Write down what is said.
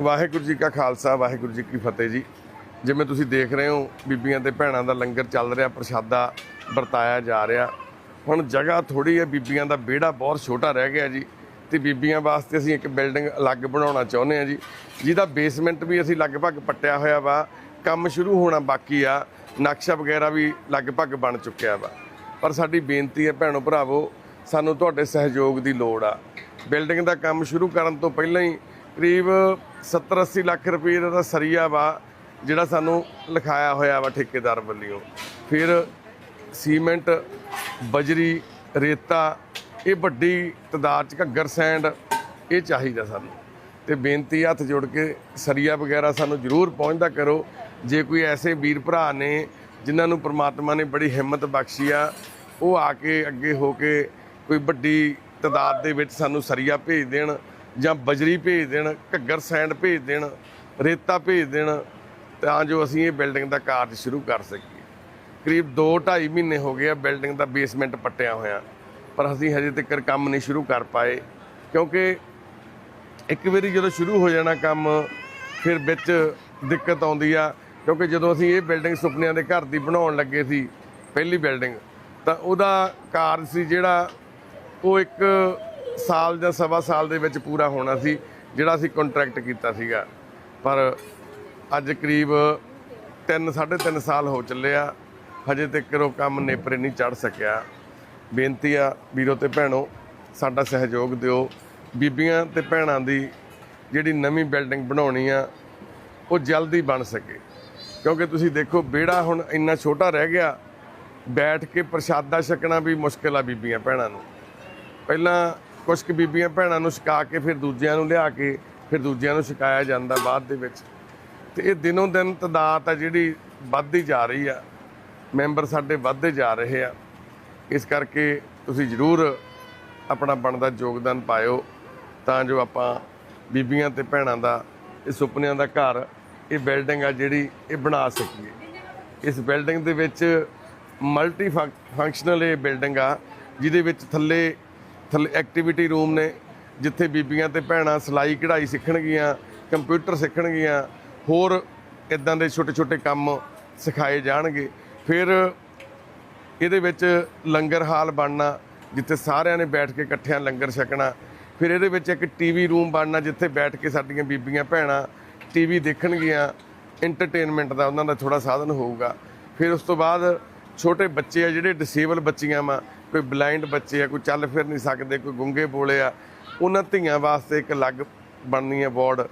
ਵਾਹਿਗੁਰੂ ਜੀ ਕਾ ਖਾਲਸਾ, ਵਾਹਿਗੁਰੂ ਜੀ ਕੀ ਫਤਿਹ ਜੀ। ਜਿਵੇਂ ਤੁਸੀਂ ਦੇਖ ਰਹੇ ਹੋ, ਬੀਬੀਆਂ ਤੇ ਭੈਣਾਂ ਦਾ ਲੰਗਰ ਚੱਲ ਰਿਹਾ, ਪ੍ਰਸ਼ਾਦਾ ਵਰਤਾਇਆ ਜਾ ਰਿਹਾ। ਹੁਣ ਜਗ੍ਹਾ ਥੋੜੀ ਹੈ, ਬੀਬੀਆਂ ਦਾ ਵਿਹੜਾ ਬਹੁਤ ਛੋਟਾ ਰਹਿ ਗਿਆ ਜੀ। ਤੇ ਬੀਬੀਆਂ ਵਾਸਤੇ ਅਸੀਂ ਇੱਕ ਬਿਲਡਿੰਗ ਅਲੱਗ ਬਣਾਉਣਾ ਚਾਹੁੰਦੇ ਹਾਂ ਜੀ। ਜਿਹਦਾ ਬੇਸਮੈਂਟ ਵੀ ਅਸੀਂ ਲਗਭਗ ਪੱਟਿਆ ਹੋਇਆ ਵਾ, ਕੰਮ ਸ਼ੁਰੂ ਹੋਣਾ ਬਾਕੀ ਆ, ਨਕਸ਼ਾ ਵਗੈਰਾ ਵੀ ਲਗਭਗ ਬਣ ਚੁੱਕਿਆ ਵਾ। ਪਰ ਸਾਡੀ ਬੇਨਤੀ ਹੈ, ਭੈਣੋ ਭਰਾਵੋ, ਸਾਨੂੰ ਤੁਹਾਡੇ ਸਹਿਯੋਗ ਦੀ ਲੋੜ ਆ। ਬਿਲਡਿੰਗ ਦਾ ਕੰਮ ਸ਼ੁਰੂ ਕਰਨ ਤੋਂ ਪਹਿਲਾਂ ਹੀ ਕਰੀਬ 70 80 ਲੱਖ ਰੁਪਏ ਦਾ ਸਰੀਆ ਵਾ, ਜਿਹੜਾ ਸਾਨੂੰ ਲਿਖਾਇਆ ਹੋਇਆ ਵਾ ਠੇਕੇਦਾਰ ਵੱਲੋਂ। ਫਿਰ ਸੀਮੈਂਟ, ਬਜਰੀ, ਰੇਤਾ, ਇਹ ਵੱਡੀ ਤਾਦਾਦ ਚ ਘੱਗਰ ਸੈਂਡ, ਇਹ ਚਾਹੀਦਾ ਸਾਨੂੰ। ਤੇ ਬੇਨਤੀ ਹੱਥ ਜੋੜ ਕੇ ਸਰੀਆ ਵਗੈਰਾ ਸਾਨੂੰ ਜ਼ਰੂਰ ਪਹੁੰਚਦਾ ਕਰੋ। ਜੇ ਕੋਈ ਐਸੇ ਵੀਰ ਭਰਾ ਨੇ ਜਿਨ੍ਹਾਂ ਨੂੰ ਪ੍ਰਮਾਤਮਾ ਨੇ ਬੜੀ ਹਿੰਮਤ ਬਖਸ਼ੀ ਆ, ਉਹ ਆ ਕੇ ਅੱਗੇ ਹੋ ਕੇ ਕੋਈ ਵੱਡੀ ਤਾਦਾਦ ਦੇ ਵਿੱਚ ਸਾਨੂੰ ਸਰੀਆ ਭੇਜ ਦੇਣ। ਜਾਂ ਬਜਰੀ ਭੇਜ ਦੇਣ, ਘੱਗਰ ਸੈਂਡ ਭੇਜ ਦੇਣ, ਰੇਤਾ ਭੇਜ ਦੇਣ, ਤਾਂ ਜੋ ਅਸੀਂ ਇਹ ਬਿਲਡਿੰਗ ਦਾ ਕਾਰਜ ਸ਼ੁਰੂ ਕਰ ਸਕੀਏ। ਕਰੀਬ 2-2.5 ਮਹੀਨੇ ਹੋ ਗਏ ਆ ਬਿਲਡਿੰਗ ਦਾ ਬੇਸਮੈਂਟ ਪੱਟਿਆ ਹੋਇਆ, ਪਰ ਅਸੀਂ ਹਜੇ ਤੱਕ ਕੰਮ ਨਹੀਂ ਸ਼ੁਰੂ ਕਰ ਪਾਏ, ਕਿਉਂਕਿ ਇੱਕ ਵਾਰੀ ਜਦੋਂ ਸ਼ੁਰੂ ਹੋ ਜਾਣਾ ਕੰਮ, ਫਿਰ ਵਿੱਚ ਦਿੱਕਤ ਆਉਂਦੀ ਆ, ਕਿਉਂਕਿ ਜਦੋਂ ਅਸੀਂ ਇਹ ਬਿਲਡਿੰਗ ਸੁਪਨਿਆਂ ਦੇ ਘਰ ਦੀ ਬਣਾਉਣ ਲੱਗੇ ਸੀ, ਪਹਿਲੀ ਬਿਲਡਿੰਗ, ਤਾਂ ਉਹਦਾ ਕਾਰਜ ਸੀ ਜਿਹੜਾ ਉਹ ਇੱਕ ਸਾਲ ਜਾਂ ਸਵਾ ਸਾਲ ਦੇ ਵਿੱਚ ਪੂਰਾ ਹੋਣਾ ਸੀ, ਜਿਹੜਾ ਅਸੀਂ ਕੰਟਰੈਕਟ ਕੀਤਾ ਸੀਗਾ। ਪਰ ਅੱਜ ਕਰੀਬ 3 3.5 ਸਾਲ ਹੋ ਚੱਲੇ ਆ। ਹਜੇ ਤੱਕ ਉਹ ਕੰਮ ਨੇਪਰੇ ਨਹੀਂ ਚੜ ਸਕਿਆ। ਬੇਨਤੀ ਆ ਵੀਰੋ ਤੇ ਭੈਣੋ, ਸਾਡਾ ਸਹਿਯੋਗ ਦਿਓ। ਬੀਬੀਆਂ ਤੇ ਭੈਣਾਂ ਦੀ ਜਿਹੜੀ ਨਵੀਂ ਬਿਲਡਿੰਗ ਬਣਾਉਣੀ ਆ, ਉਹ ਜਲਦੀ ਬਣ ਸਕੇ। ਕਿਉਂਕਿ ਤੁਸੀਂ ਦੇਖੋ, ਵਿਹੜਾ ਹੁਣ ਇੰਨਾ ਛੋਟਾ ਰਹਿ ਗਿਆ। ਬੈਠ ਕੇ ਪ੍ਰਸ਼ਾਦਾ ਛਕਣਾ ਵੀ ਮੁਸ਼ਕਿਲ ਆ ਬੀਬੀਆਂ, ਭੈਣਾਂ ਨੂੰ। ਪਹਿਲਾਂ ਕੁਝ ਕੁ ਬੀਬੀਆਂ ਭੈਣਾਂ ਨੂੰ ਛਕਾ ਕੇ, ਫਿਰ ਦੂਜਿਆਂ ਨੂੰ ਲਿਆ ਕੇ, ਫਿਰ ਦੂਜਿਆਂ ਨੂੰ ਛਕਾਇਆ ਜਾਂਦਾ ਬਾਅਦ ਦੇ ਵਿੱਚ। ਤੇ ਇਹ ਦਿਨੋਂ ਦਿਨ ਤਦਾਦ ਆ ਜਿਹੜੀ ਵੱਧਦੀ ਜਾ ਰਹੀ ਆ। ਮੈਂਬਰ ਸਾਡੇ ਵੱਧਦੇ ਜਾ ਰਹੇ ਆ। ਇਸ ਕਰਕੇ ਤੁਸੀਂ ਜ਼ਰੂਰ ਆਪਣਾ ਬਣਦਾ ਯੋਗਦਾਨ ਪਾਇਓ, ਤਾਂ ਜੋ ਆਪਾਂ ਬੀਬੀਆਂ ਤੇ ਭੈਣਾਂ ਦਾ, ਇਹ ਸੁਪਨਿਆਂ ਦਾ ਘਰ, ਇਹ ਬਿਲਡਿੰਗ ਆ ਜਿਹੜੀ ਇਹ ਬਣਾ ਸਕੀਏ। ਇਸ ਬਿਲਡਿੰਗ ਦੇ ਵਿੱਚ ਮਲਟੀ ਫੰਕਸ਼ਨਲ ਇਹ ਬਿਲਡਿੰਗ ਆ, ਜਿਹਦੇ ਵਿੱਚ ਥੱਲੇ ਥੱਲੇ ਐਕਟੀਵਿਟੀ ਰੂਮ ਨੇ, ਜਿੱਥੇ ਬੀਬੀਆਂ ਤੇ ਭੈਣਾਂ ਸਿਲਾਈ ਕਢਾਈ ਸਿੱਖਣਗੀਆਂ ਕੰਪਿਊਟਰ ਸਿੱਖਣਗੀਆਂ, ਹੋਰ ਇਦਾਂ ਦੇ ਛੋਟੇ ਛੋਟੇ ਕੰਮ ਸਿਖਾਏ ਜਾਣਗੇ। ਫਿਰ ਇਹਦੇ ਵਿੱਚ ਲੰਗਰ ਹਾਲ ਬਣਨਾ, ਜਿੱਥੇ ਸਾਰਿਆਂ ਨੇ ਬੈਠ ਕੇ ਇਕੱਠਿਆਂ ਲੰਗਰ ਛਕਣਾ। ਫਿਰ ਇਹਦੇ ਵਿੱਚ ਇੱਕ ਟੀਵੀ ਰੂਮ ਬਣਨਾ, ਜਿੱਥੇ ਬੈਠ ਕੇ ਸਾਡੀਆਂ ਬੀਬੀਆਂ ਭੈਣਾਂ ਟੀਵੀ ਦੇਖਣਗੀਆਂ। ਐਂਟਰਟੇਨਮੈਂਟ ਦਾ ਉਹਨਾਂ ਦਾ ਥੋੜਾ ਸਾਧਨ ਹੋਊਗਾ। ਫਿਰ ਉਸ ਤੋਂ ਬਾਅਦ ਛੋਟੇ ਬੱਚੇ ਆ, ਜਿਹੜੇ ਡਿਸੇਬਲ ਬੱਚੀਆਂ ਵਾ ਕੋਈ ਬਲਾਈਂਡ ਬੱਚੇ ਆ, ਕੋਈ ਚੱਲ ਫਿਰ ਨਹੀਂ ਸਕਦੇ, ਕੋਈ ਗੁੰਗੇ ਬੋਲੇ ਆ, ਉਹਨਾਂ ਧੀਆਂ ਵਾਸਤੇ ਇੱਕ ਅਲੱਗ ਬਣਨੀ ਹੈ ਵਾਰਡ